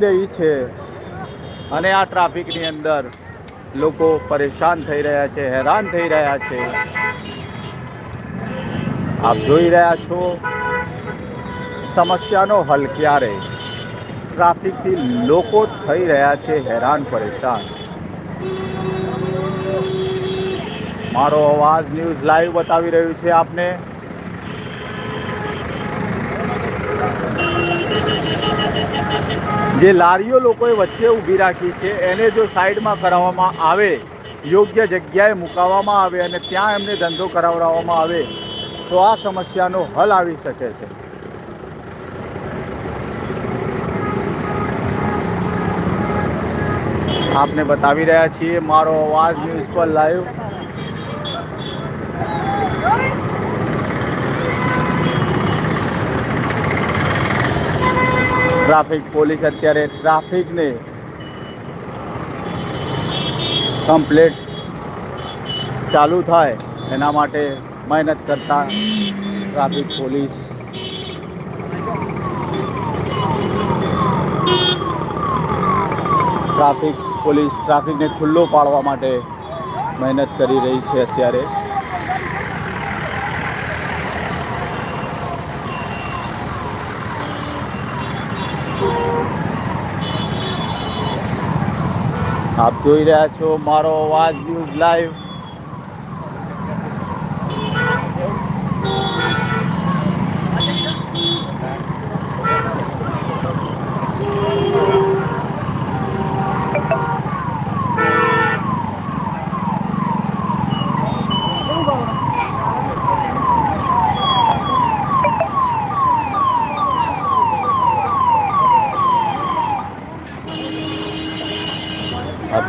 રહી છે. અને આ ટ્રાફિકની અંદર લોકો પરેશાન થઈ રહ્યા છે, હેરાન થઈ રહ્યા છે. આપ જોઈ રહ્યા છો, સમસ્યાનો હલ ક્યારે? ટ્રાફિકથી લોકો થઈ રહ્યા છે હેરાન, પરેશાન. મારો અવાજ ન્યૂઝ લાઈવ બતાવી રહ્યું છે આપને. જે લારીઓ લોકોએ વચ્ચે ઊભી રાખી છે, એને જો સાઈડમાં કરાવવામાં આવે, યોગ્ય જગ્યાએ મુકાવવામાં આવે અને ત્યાં એમને ધંધો કરાવડાવવામાં આવે, તો આ સમસ્યાનો હલ આવી શકે છે. આપને બતાવી રહ્યા છીએ, મારો અવાજ ન્યૂઝ પર લાઈવ. ટ્રાફિક પોલીસ અત્યારે ટ્રાફિકને કમ્પ્લેટ ચાલુ થાય એના માટે મહેનત કરતા ટ્રાફિક પોલીસ. ટ્રાફિક પોલીસ ટ્રાફિકને ખુલ્લો પાડવા માટે મહેનત કરી રહી છે અત્યારે. આપ જોઈ રહ્યા છો મારો અવાજ ન્યૂઝ લાઈવ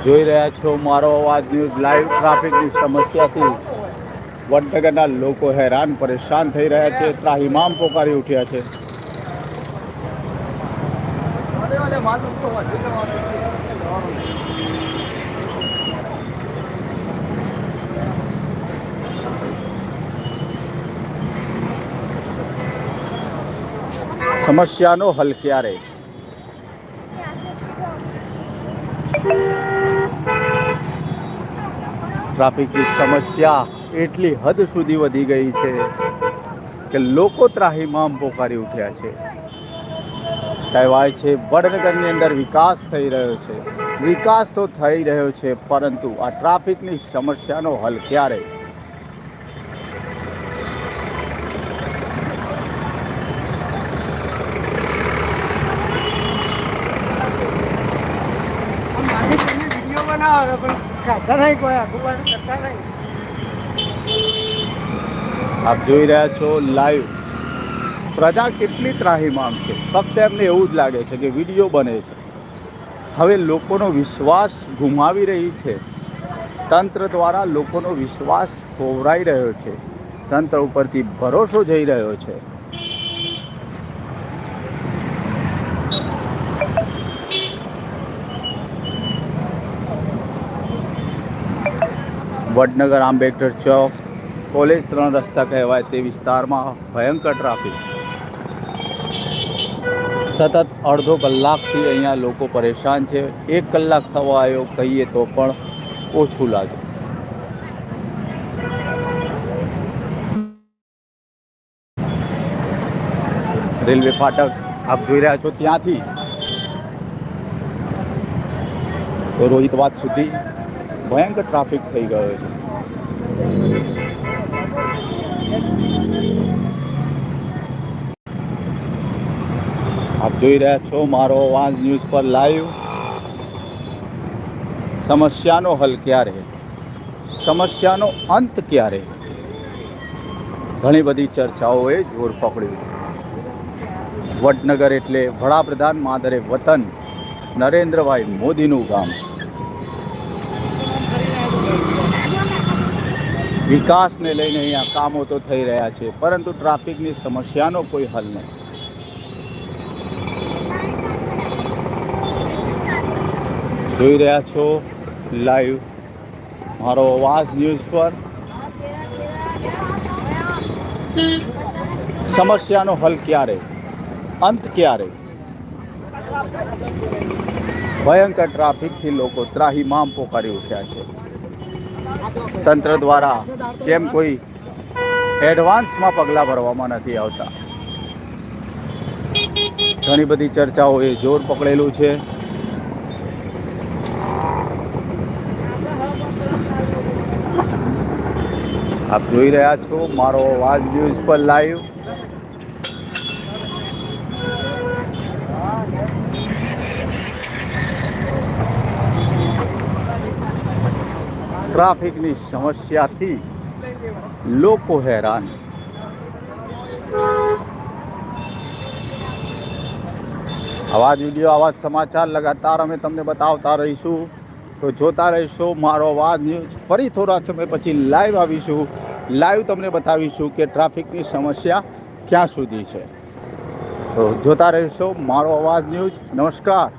જોઈ રહ્યા છો મારો અવાજ ન્યૂઝ લાઈવ ટ્રાફિકની સમસ્યાથી વડનગરના લોકો હેરાન, પરેશાન થઈ રહ્યા છે. ત્રાહિમામ પોકારી ઉઠ્યા છે. સમસ્યાનો હલ ક્યારે? ટ્રાફિકની સમસ્યા એટલી હદ સુધી વધી ગઈ છે કે લોકો ત્રાહીમામ પોકારી ઉઠ્યા છે. કહેવાય છે, વડનગરની અંદર વિકાસ થઈ રહ્યો છે. વિકાસ તો થઈ રહ્યો છે, પરંતુ આ ટ્રાફિકની સમસ્યાનો હલ ક્યારે બનાવો પણ ખાતા નહીં કોઈ આખું કરતા નહીં. આપ જોઈ રહ્યા છો લાઈવ પ્રજા કેટલી ત્રાહીમામ છે. ફક્ત એમને એવું જ લાગે છે કે વીડિયો બને છે. હવે લોકોનો વિશ્વાસ ગુમાવી રહી છે. તંત્ર દ્વારા લોકોનો વિશ્વાસ ખોવરાઈ રહ્યો છે. તંત્ર ઉપરથી ભરોસો જઈ રહ્યો છે. વડનગર આંબેડકર ચોક કોલેજ ત્રણ રસ્તા કહેવાય તે વિસ્તારમાં ભયંકર ટ્રાફિક. સતત અડધો કલાકથી અહીંયા લોકો પરેશાન છે. એક કલાક થવા આવ્યો, કહીએ તો પણ ઓછું લાગે. રેલવે ફાટક, આપ જોઈ રહ્યા છો ત્યાંથી. તો રોહિતવાદ સુધી. ભયંકર ટ્રાફિક થઈ ગયો છે. આપ જોઈ રહ્યા છો મારો અવાજ ન્યૂઝ પર લાઈવ. સમસ્યાનો હલ ક્યારે? સમસ્યાનો અંત ક્યારે? ઘણી બધી ચર્ચાઓએ જોર પકડ્યું. વડનગર એટલે વડાપ્રધાન માદરે વતન નરેન્દ્રભાઈ મોદીનું ગામ. વિકાસને લઈને અહીંયા કામો તો થઈ રહ્યા છે, પરંતુ ટ્રાફિકની સમસ્યાનો કોઈ હલ નહીં. જોઈ રહ્યા છો લાઈવ મારો અવાજ ન્યૂઝ પર. સમસ્યાનો હલ ક્યારે? અંત ક્યારે? ભયંકર ટ્રાફિકથી લોકો ત્રાહીમામ પોકારી ઉઠ્યા છે. તંત્ર દ્વારા કેમ કોઈ એડવાન્સમાં પગલાં ભરવામાં નથી આવતા? ઘણી બધી ચર્ચાઓએ જોર પકડેલું છે. આપ જોઈ રહ્યા છો, મારો અવાજ ન્યૂઝ પર લાઈવ. ટ્રાફિકની સમસ્યાથી લોકો હેરાન. આવા જ વીડિયો, આવા જ સમાચાર લગાતાર અમે તમને બતાવતા રહીશું. તો જોતા રહીશો, મારો અવાજ ન્યૂઝ ફરી થોડા સમય પછી લાઈવ આવીશું. લાઈવ તમને બતાવીશું કે ટ્રાફિકની સમસ્યા ક્યાં સુધી છે. તો જોતા રહીશો, મારો અવાજ ન્યૂઝ નમસ્કાર.